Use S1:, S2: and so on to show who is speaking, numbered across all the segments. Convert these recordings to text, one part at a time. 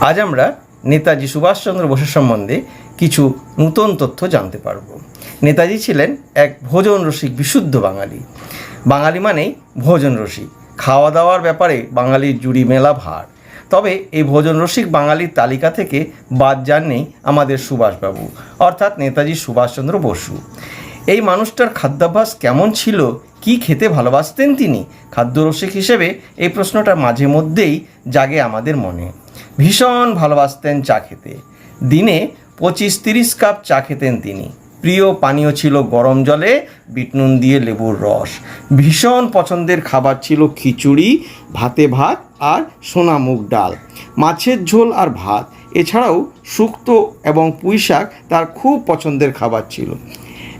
S1: আজ আমরা নেতাজি সুভাষচন্দ্র বোসের সম্বন্ধে কিছু নূতন তথ্য জানতে পারব। নেতাজি ছিলেন এক ভোজন রসিক বিশুদ্ধ বাঙালি। বাঙালি মানেই ভোজন রসিক। খাওয়া দাওয়ার ব্যাপারে বাঙালির জুড়ি মেলা ভার। তবে এই ভোজন রসিক বাঙালির তালিকা থেকে বাদ যাননি আমাদের সুভাষবাবু, অর্থাৎ নেতাজি সুভাষচন্দ্র বসু। এই মানুষটার খাদ্যাভ্যাস কেমন ছিল? কি খেতে ভালোবাসতেন তিনি? খাদ্যরসিক হিসেবে এই প্রশ্নটা মাঝে মধ্যেই জাগে আমাদের মনে। ভীষণ ভালোবাসতেন চা খেতে। দিনে পঁচিশ তিরিশ কাপ চা খেতেন তিনি। প্রিয় পানীয় ছিল গরম জলে, বিটনুন দিয়ে লেবুর রস। ভীষণ পছন্দের খাবার ছিল খিচুড়ি, ভাতে ভাত আর সোনা মুগ ডাল, মাছের ঝোল আর ভাত। এছাড়াও শুক্তো এবং পুঁই শাক তার খুব পছন্দের খাবার ছিল।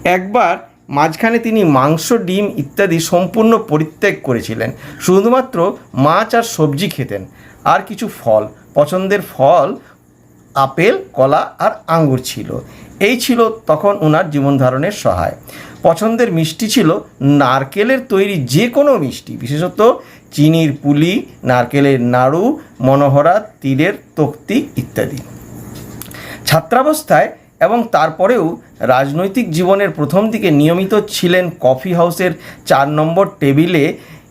S1: একবার মাঝখানে তিনি মাংস, ডিম ইত্যাদি সম্পূর্ণ পরিত্যাগ করেছিলেন। শুধুমাত্র মাছ আর সবজি খেতেন, আর কিছু ফল। পছন্দের ফল আপেল, কলা আর আঙ্গুর ছিল। এই ছিল তখন ওনার জীবন ধারণের সহায়। পছন্দের মিষ্টি ছিল নারকেলের তৈরি যে কোনো মিষ্টি, বিশেষত চিনির পুলি, নারকেলের নাড়ু, মনোহরা, তিলের তক্তি ইত্যাদি। ছাত্রাবস্থায় এবং তারপরেও রাজনৈতিক জীবনের প্রথম দিকে নিয়মিত ছিলেন কফি হাউসের চার নম্বর টেবিলে।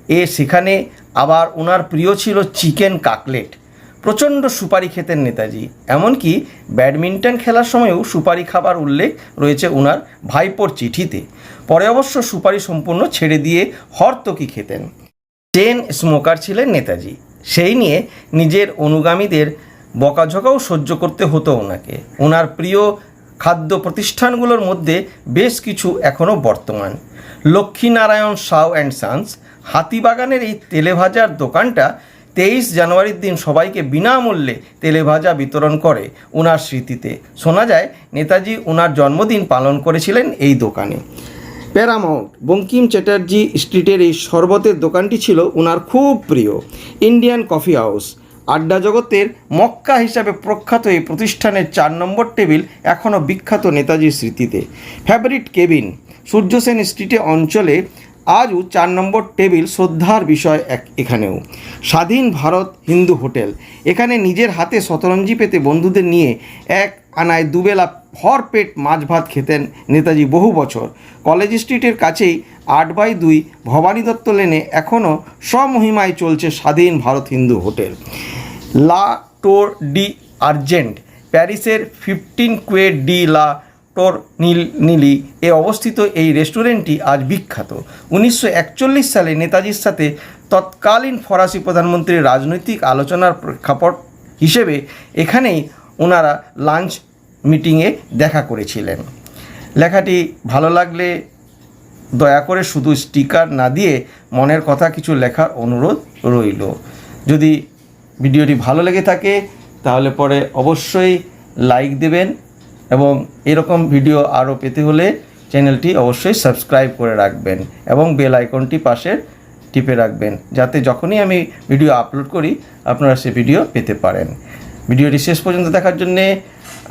S1: এ সেখানে আবার ওনার প্রিয় ছিল চিকেন কাকলেট। প্রচণ্ড সুপারি খেতেন নেতাজি। এমনকি ব্যাডমিন্টন খেলার সময়ও সুপারি খাবার উল্লেখ রয়েছে ওনার ভাইপোর চিঠিতে। পরে অবশ্য সুপারি সম্পূর্ণ ছেড়ে দিয়ে হরতকি খেতেন। চেন স্মোকার ছিলেন নেতাজি। সেই নিয়ে নিজের অনুগামীদের বকাঝকাও সহ্য করতে হতো ওনাকে ওনার প্রিয় খাদ্য প্রতিষ্ঠানগুলোর মধ্যে বেশ কিছু এখনও বর্তমান। লক্ষ্মীনারায়ণ সাউ অ্যান্ড সান্স, হাতিবাগানের এই তেলেভাজার দোকানটা তেইশ জানুয়ারির দিন সবাইকে বিনামূল্যে তেলেভাজা বিতরণ করে ওনার স্মৃতিতে। শোনা যায়, নেতাজি ওনার জন্মদিন পালন করেছিলেন এই দোকানে। প্যারামাউন্ট বঙ্কিম চ্যাটার্জি স্ট্রিটের এই শরবতের দোকানটি ছিল ওনার খুব প্রিয়। ইন্ডিয়ান কফি হাউস আড্ডা জগতের মক্কা হিসাবে প্রখ্যাত এই প্রতিষ্ঠানের চার নম্বর টেবিল এখনও বিখ্যাত নেতাজির স্মৃতিতে। ফেভারিট কেবিন, সূর্যসেন স্ট্রিটে অঞ্চলে আজও চার নম্বর টেবিল শ্রদ্ধার বিষয় এক এখানেও। স্বাধীন ভারত হিন্দু হোটেল, এখানে নিজের হাতে শতরঞ্জি পেতে বন্ধুদের নিয়ে এক আনায় দুবেলা ভর পেট মাছ ভাত খেতেন নেতাজি বহু বছর। কলেজ স্ট্রিটের কাছেই আট বাই দুই ভবানী দত্ত লেনে এখনও স্বমহিমায় চলছে স্বাধীন Bharat Hindu hotel. La Tour de Argent. প্যারিসের fifteen quai de la Tournelle Neeli এ অবস্থিত এই রেস্টুরেন্টটি আজ বিখ্যাত। উনিশশো একচল্লিশ সালে নেতাজির সাথে তৎকালীন ফরাসি প্রধানমন্ত্রীর রাজনৈতিক আলোচনার প্রেক্ষাপট হিসেবে এখানেই ওনারা লাঞ্চ মিটিংয়ে দেখা করেছিলেন। লেখাটি ভালো লাগলে দয়া করে শুধু স্টিকার না দিয়ে মনের কথা কিছু লেখার অনুরোধ রইল। যদি ভিডিওটি ভালো লেগে থাকে, তাহলে পরে অবশ্যই লাইক দেবেন এবং এরকম ভিডিও আরও পেতে হলে চ্যানেলটি অবশ্যই সাবস্ক্রাইব করে রাখবেন এবং বেল আইকনটি পাশে টিপে রাখবেন, যাতে যখনই আমি ভিডিও আপলোড করি আপনারা সে ভিডিও পেতে পারেন। ভিডিওটি শেষ পর্যন্ত দেখার জন্যে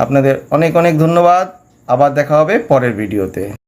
S1: আপনাদের অনেক অনেক ধন্যবাদ। আবার দেখা হবে পরের ভিডিওতে।